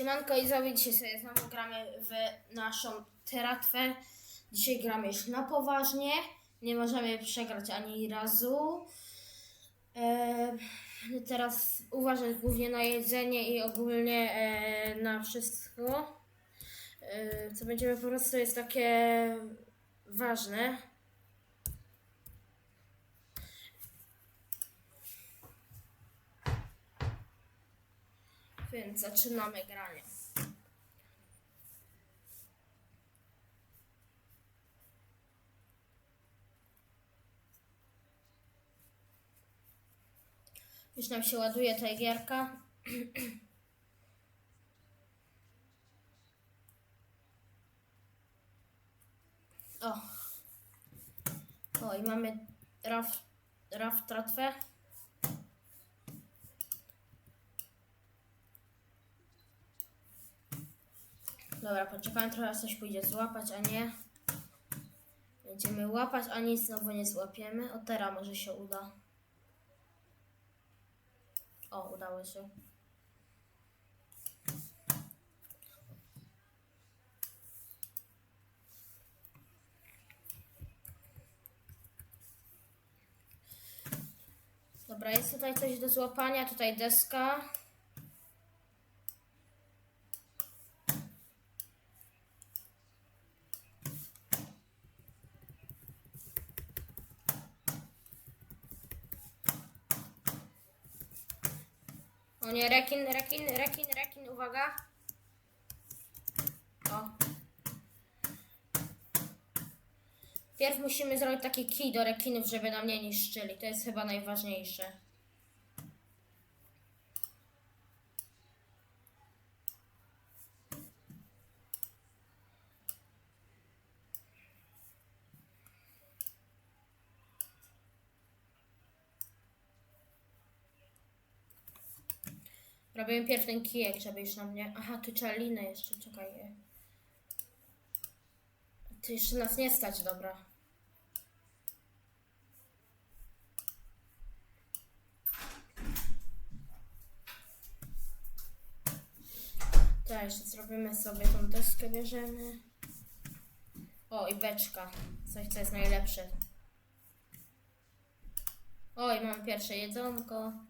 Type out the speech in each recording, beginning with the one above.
Siemanko i zawie, dzisiaj sobie znowu gramy w naszą teratwę. Dzisiaj gramy już na poważnie. Nie możemy przegrać ani razu. E, teraz uważać głównie na jedzenie i ogólnie e, na wszystko. E, co będziemy po prostu jest takie ważne. Więc zaczynamy granie. Już nam się ładuje ta gierka. O. O, i mamy raf, raf tratwę. Dobra, poczekajmy trochę, coś pójdzie złapać, a nie. Będziemy łapać, a nic znowu nie złapiemy. O, teraz może się uda. O, udało się. Dobra, jest tutaj coś do złapania, tutaj deska. O nie, rekin, rekin, rekin, rekin, uwaga. O. Pierw musimy zrobić taki kij do rekinów, żeby nam nie niszczyli. To jest chyba najważniejsze. Robimy pierw ten kijek, żeby już na mnie... Aha, tu trzeba jeszcze, czekaj. Ty jeszcze nas nie stać, dobra. Tak, jeszcze zrobimy sobie tą deskę, bierzemy. O, i beczka. Coś, co jest najlepsze. Oj, mam pierwsze jedzonko.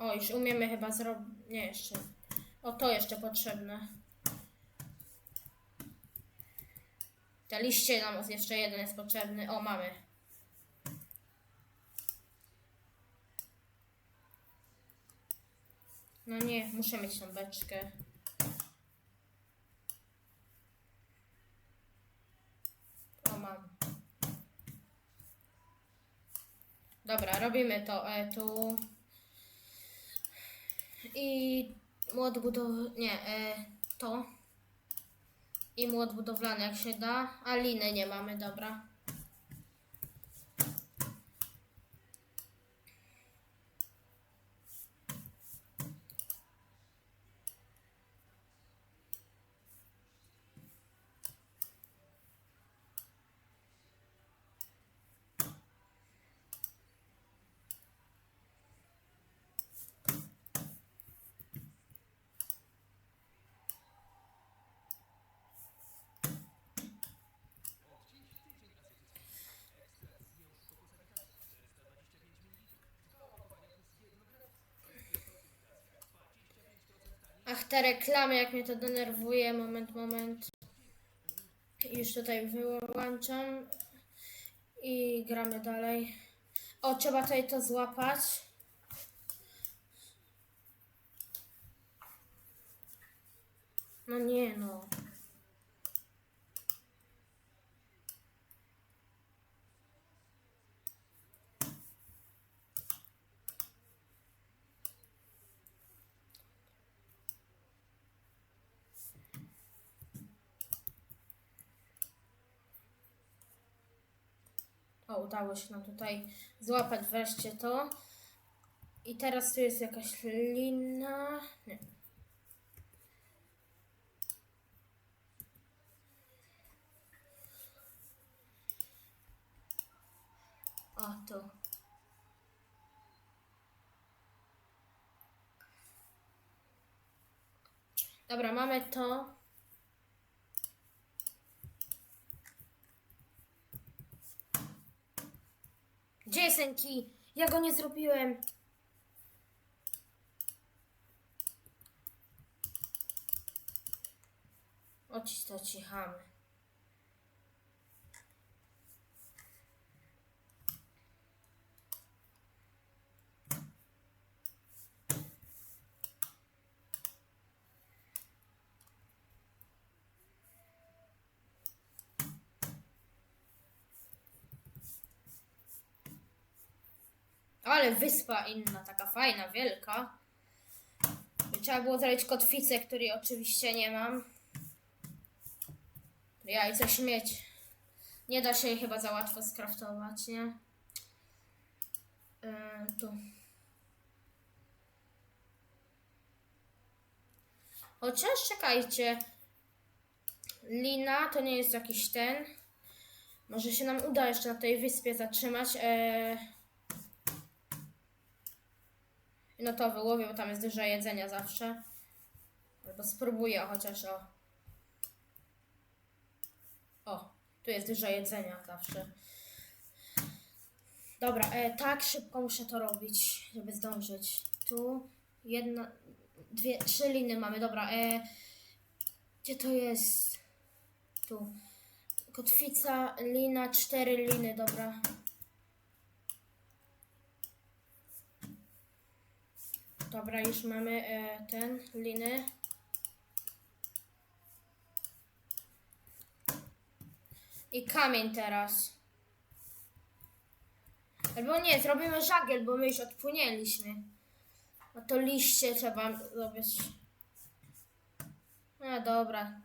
O, już umiemy chyba zrobić. Nie, jeszcze. O, to jeszcze potrzebne. Te liście nam jeszcze jeden jest potrzebny. O, mamy. No nie, muszę mieć tą beczkę. O, mam. Dobra, robimy to e, tu. I młot budowlany, nie, e, to. I młot budowlany jak się da, a liny nie mamy, dobra. Ach, te reklamy, jak mnie to denerwuje. Moment, moment. Już tutaj wyłączam. I gramy dalej. O, trzeba tutaj to złapać. No nie, no. O, udało się nam tutaj złapać wreszcie to. I teraz tu jest jakaś lina. Nie. O, tu. Dobra, mamy to. Gdzie jest ten kij? Ja go nie zrobiłem. Oci to cichamy. Ale wyspa inna, taka fajna, wielka. Trzeba było zrobić kotwicę, której oczywiście nie mam. Jajce śmieć. Nie da się jej chyba za łatwo skraftować, nie? Yy, tu. Chociaż czekajcie. Lina to nie jest jakiś ten. Może się nam uda jeszcze na tej wyspie zatrzymać. Eee... No to wyłowię, bo tam jest dużo jedzenia zawsze. Albo spróbuję chociaż o. O, tu jest dużo jedzenia zawsze. Dobra, e, tak szybko muszę to robić, żeby zdążyć. Tu jedna, dwie, trzy liny mamy, dobra. E, gdzie to jest? Tu. Kotwica, lina, cztery liny, dobra. Dobra, już mamy e, ten, liny. I kamień teraz. Albo nie, zrobimy żagiel, bo my już odpłynęliśmy. No to liście trzeba zrobić. No dobra.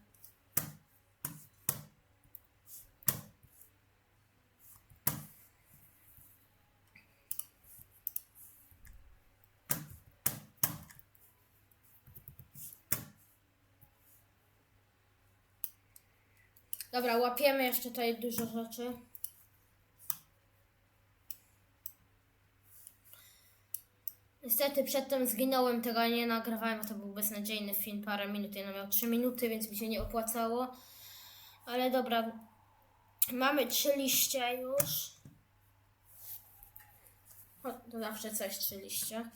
Dobra, łapiemy jeszcze tutaj dużo rzeczy. Niestety przedtem zginąłem, tego nie nagrywałem, a to był beznadziejny film, parę minut, ja miał 3 minuty, więc mi się nie opłacało. Ale dobra, mamy trzy liście już. O, to zawsze coś, trzy liście.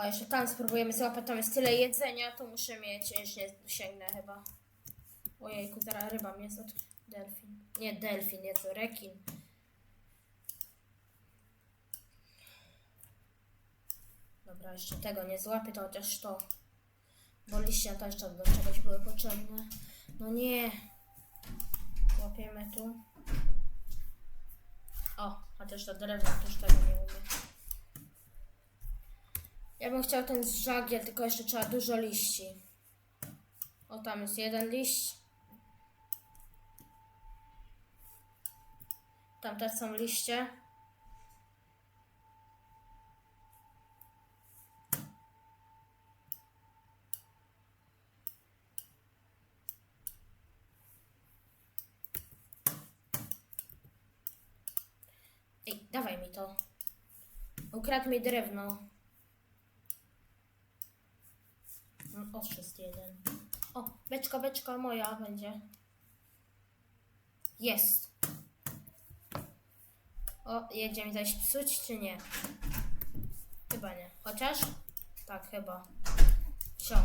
O, jeszcze tam spróbujemy złapać, tam jest tyle jedzenia, to muszę mieć, już nie sięgnę chyba. Ojejku, teraz ryba mnie od delfin. Nie delfin, jest to rekin. Dobra, jeszcze tego nie złapię, to chociaż to. Bo liście to jeszcze do czegoś były potrzebne. No nie. Łapiemy tu. O, chociaż to drewno też tego nie umie. Ja bym chciał ten żagiel, tylko jeszcze trzeba dużo liści. O, tam jest jeden liść. Tam też są liście. Ej, dawaj mi to. Ukradł mi drewno. Ostrz jest jeden. O, beczka, beczka moja będzie. Jest. O, jedzie mi coś psuć, czy nie? Chyba nie. Chociaż? Tak, chyba. Sio.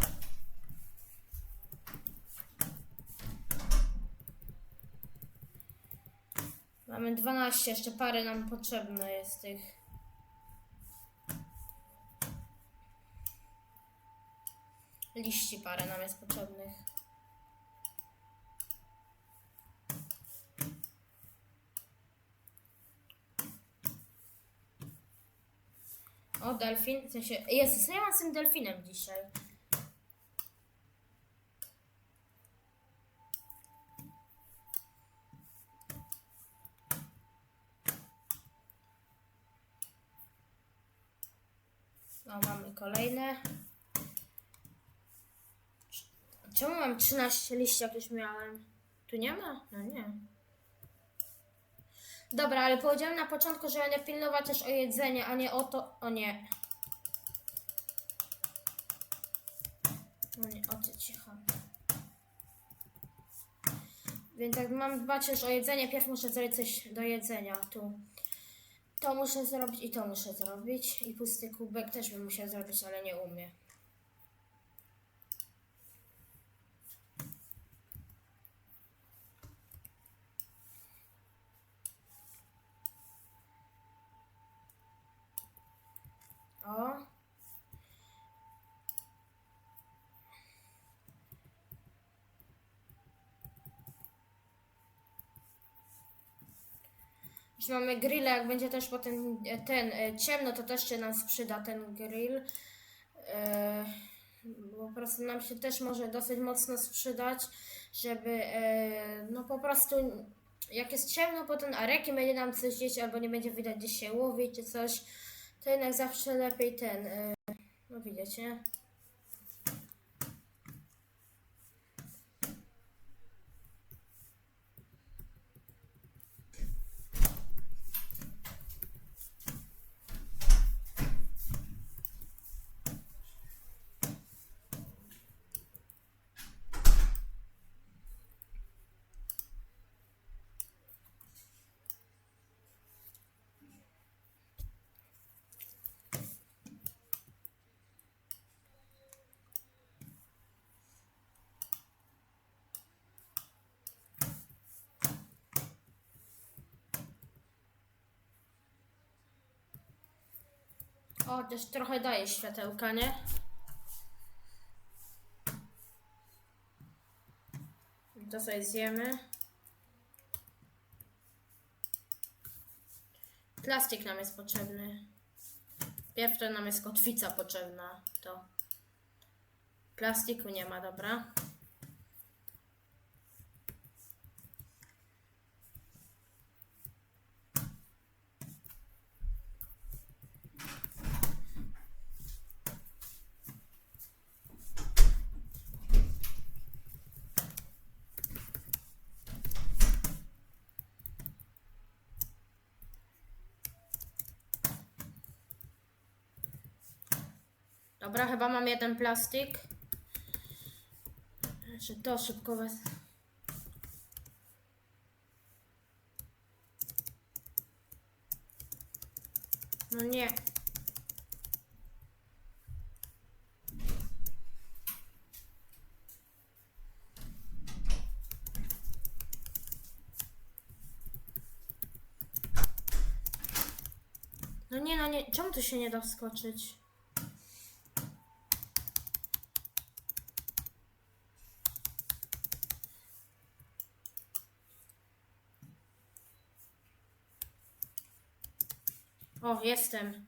Mamy 12, jeszcze parę nam potrzebne jest tych. Liści parę nam jest potrzebnych. O, delfin, w sensie, jest, no ja mam z tym delfinem dzisiaj. No, mamy kolejne. Czemu mam 13 liści, jak już miałem? Tu nie ma? No nie. Dobra, ale powiedziałem na początku, że będę pilnować też o jedzenie, a nie o to. O nie. O nie, o ty cicho. Więc jak mam dbać już o jedzenie, pierw muszę zrobić coś do jedzenia. Tu. To muszę zrobić i to muszę zrobić. I pusty kubek też bym musiał zrobić, ale nie umiem. O. Już mamy grilla, jak będzie też potem e, ten e, ciemno, to też się nam sprzyda ten grill. E, bo po prostu nam się też może dosyć mocno sprzedać, żeby no po prostu jak jest ciemno potem, a rekin będzie nam coś gdzieś albo nie będzie widać gdzie się czy coś, to jednak zawsze lepiej ten, e, no widzicie. O, też trochę daje światełka, nie? To sobie zjemy. Plastik nam jest potrzebny. Pierw to nam jest kotwica potrzebna. To. Plastiku nie ma, dobra. Dobra, chyba mam jeden plastik. Że to szybko wez... No nie. No nie, no nie. Czemu tu się nie da wskoczyć? O, jestem.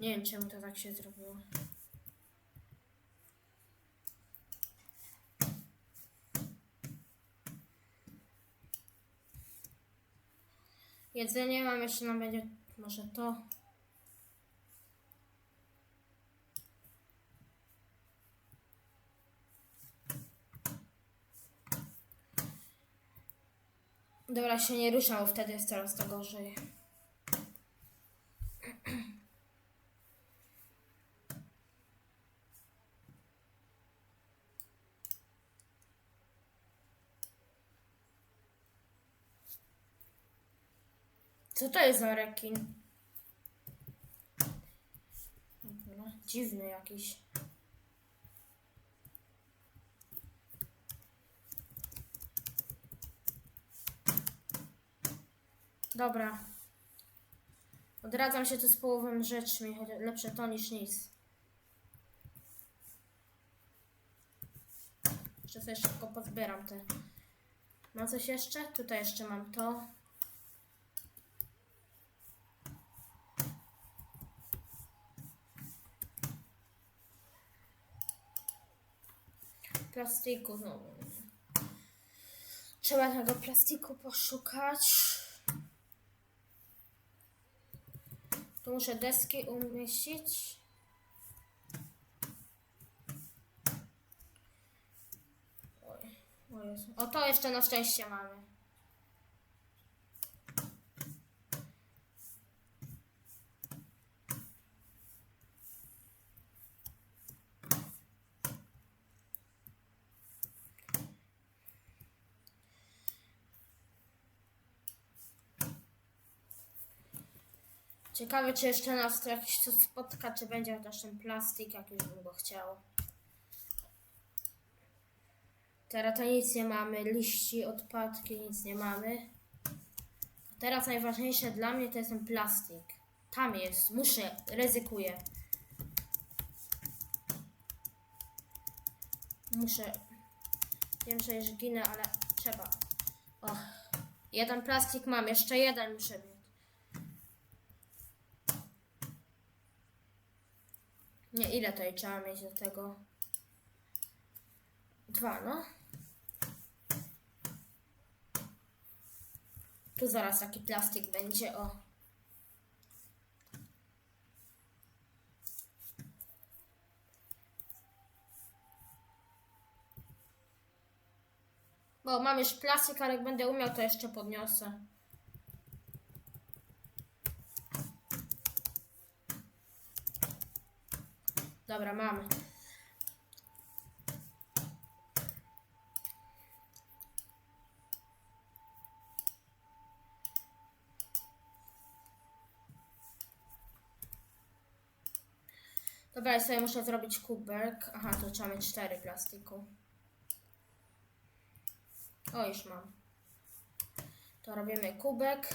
Nie wiem, czemu to tak się zrobiło. Jedzenie mam jeszcze nam będzie może to. Dobra, się nie ruszał, wtedy jest coraz to gorzej. Co to jest za rekin? Dziwny jakiś. Dobra. Odradzam się tu z połową rzeczmi, lepsze to niż nic. Jeszcze sobie szybko pozbieram te. Mam coś jeszcze? Tutaj jeszcze mam to. Plastiku znowu. Trzeba tego plastiku poszukać. Tu muszę deski umieścić. O, to jeszcze na szczęście mamy. Ciekawe, czy jeszcze nas jakiś tu spotka, czy będzie chociaż ten plastik, jak już bym go chciał. Teraz to nic nie mamy, liści, odpadki, nic nie mamy. Teraz najważniejsze dla mnie to jest ten plastik. Tam jest, muszę, ryzykuję. Muszę. Wiem, że już ginę, ale trzeba. O, jeden plastik mam, jeszcze jeden muszę mieć. Nie, ile tutaj trzeba mieć do tego? Dwa, no. Tu zaraz taki plastik będzie, o. Bo mam już plastik, ale jak będę umiał, to jeszcze podniosę. Dobra, mamy. Dobra, ja sobie muszę zrobić kubek. Aha, to trzeba mieć cztery plastiku. O, już mam. To robimy kubek.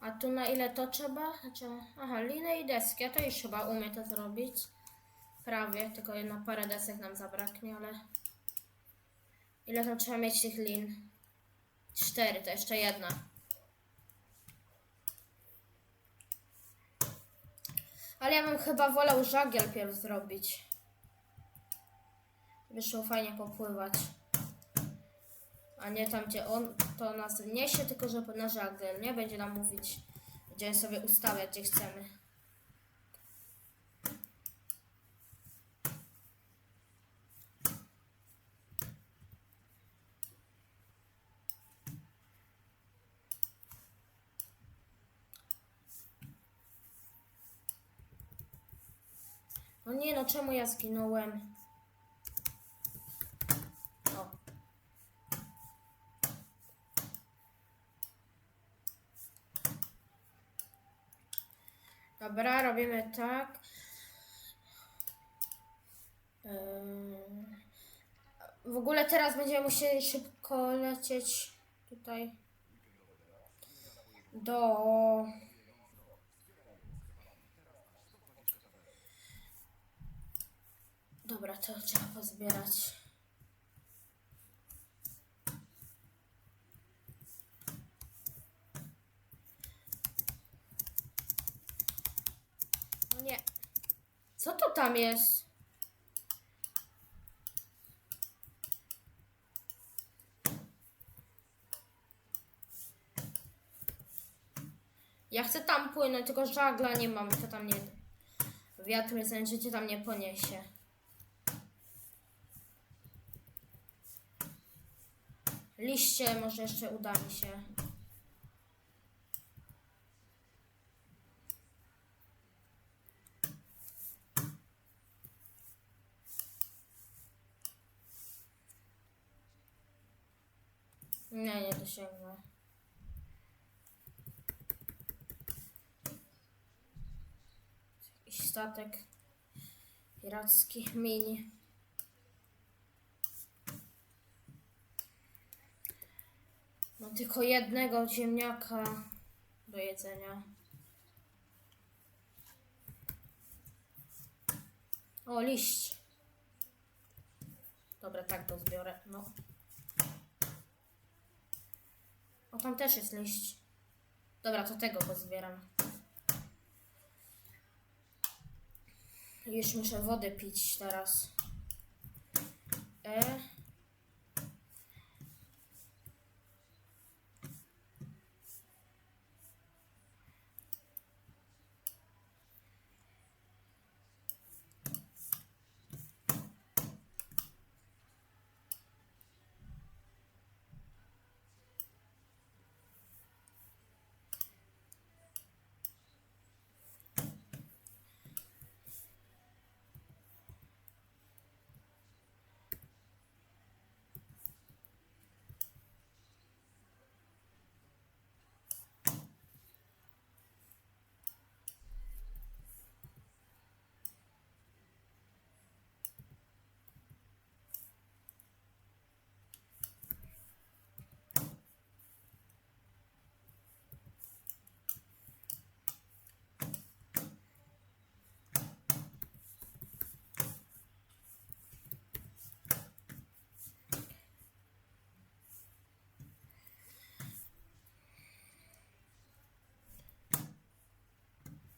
A tu na ile to trzeba? Znaczy, aha, linę i deski. Ja to już chyba umiem to zrobić. Prawie, tylko jedna parę desek nam zabraknie, ale... Ile tam trzeba mieć tych lin? Cztery, to jeszcze jedna. Ale ja bym chyba wolał żagiel pierw zrobić. Żeby szło fajnie popływać. A nie tam, gdzie on to nas niesie, tylko żeby na żagiel, nie? Będzie nam mówić, gdzie sobie ustawiać, gdzie chcemy. No nie no, czemu ja zginąłem? O. Dobra, robimy tak. W ogóle teraz będziemy musieli szybko lecieć tutaj do Dobra, to trzeba pozbierać. No nie. Co to tam jest? Ja chcę tam płynąć, tylko żagla nie mam, to tam nie... Wiatr życie tam nie poniesie. Liście może jeszcze uda mi się. Dosięgnę. Jakiś statek piracki mini. Mam tylko jednego ziemniaka do jedzenia. O, liść. Dobra, tak go zbiorę. No. O, tam też jest liść. Dobra, to tego pozbieram. Już muszę wodę pić teraz. E.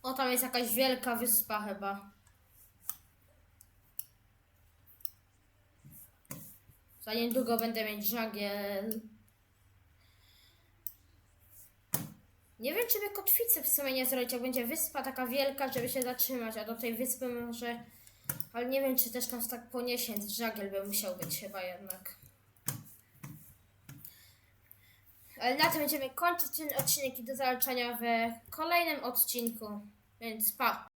O, tam jest jakaś wielka wyspa chyba. Za niedługo będę mieć żagiel. Nie wiem, czy by kotwicy w sumie nie zrobić, jak będzie wyspa taka wielka, żeby się zatrzymać, a do tej wyspy może... Ale nie wiem, czy też nas tak poniesie, żagiel by musiał być chyba jednak. Ale na tym będziemy kończyć ten odcinek i do zobaczenia w kolejnym odcinku. Więc pa!